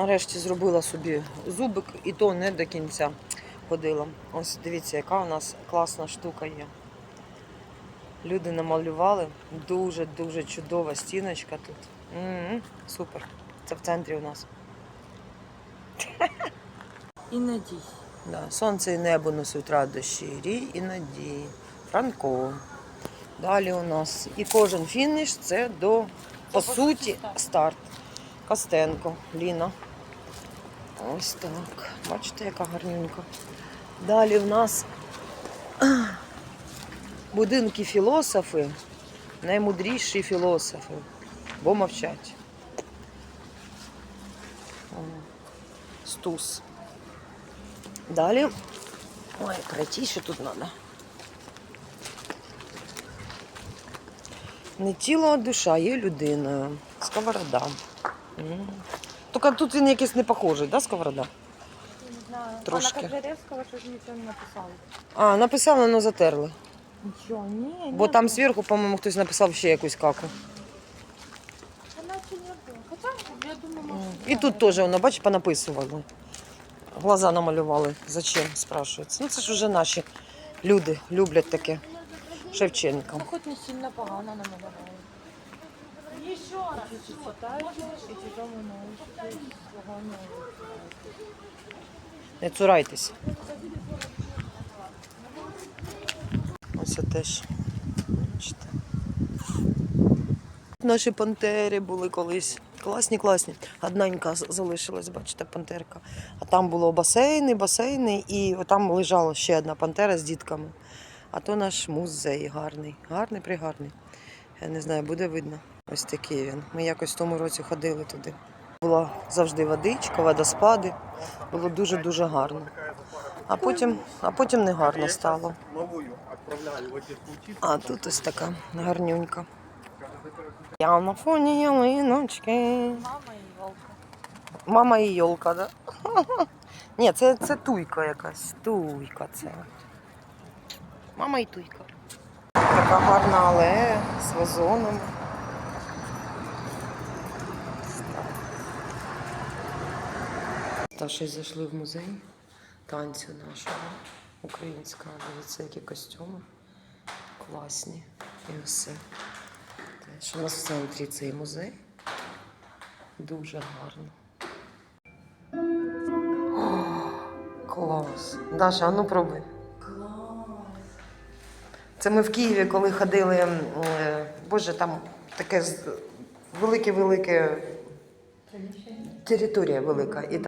Нарешті зробила собі зубик, і то не до кінця ходила. Ось дивіться, яка у нас класна штука є. Люди намалювали. Дуже-дуже чудова стіночка тут. М, Супер. Це в центрі у нас. І надій. Да. Сонце і небо несуть радощі, рій і надії. Франко. Далі у нас і кожен фініш це до, по суті, старт. Костенко, Ліна. Ось так. Бачите, яка гарненька. Далі в нас будинки філософи, наймудріші філософи, бо мовчать. Стус. Далі. Ой, кратіше тут треба. Не тіло, а душа є людиною. Сковорода. Тільки тут він якийсь не похожий, да, сковорода? Не знаю. Трошки. А на Котляревського щось нічого не написали. А, написали, але затерли. Нічого, ні. Бо там зверху, по-моєму, хтось написав ще якусь каку. Та наче не було. Хоча, я думаю, може... І тут теж, воно, бачиш, понаписували. Глаза намалювали. Зачем, спрашується. Ну це ж вже наші люди люблять таке. Шевченка. Ну, хоч не сильно погано намалювали. Ще раз, так? І ті дома наушники свого не Не цурайтесь. Ось це теж. Бачите. Наші пантери були колись. Класні, класні. Одненька залишилась, бачите, пантерка. А там було басейни, басейни, і там лежала ще одна пантера з дітками. А то наш музей гарний. Гарний, пригарний. Я не знаю, буде видно. Ось такий він. Ми якось в тому році ходили туди. Була завжди водичка, водоспади. Було дуже-дуже гарно. А потім, а потім не гарно стало. А тут ось така гарнюнька. Я на фоні ялиночки. Мама і Волка. Мама і йолка, да? Ні, це туйка якась. Туйка це. Мама і туйка. Така гарна алея з вазонами. Та ще й зайшли в музей танцю нашого українського. Дивіться, які костюми. Класні. І все. Теж у нас в центрі цей музей. Дуже гарно. Клас. Даша, а ну пробуй. Це ми в Києві, коли ходили. е, Боже, там таке велике-велике територія велика.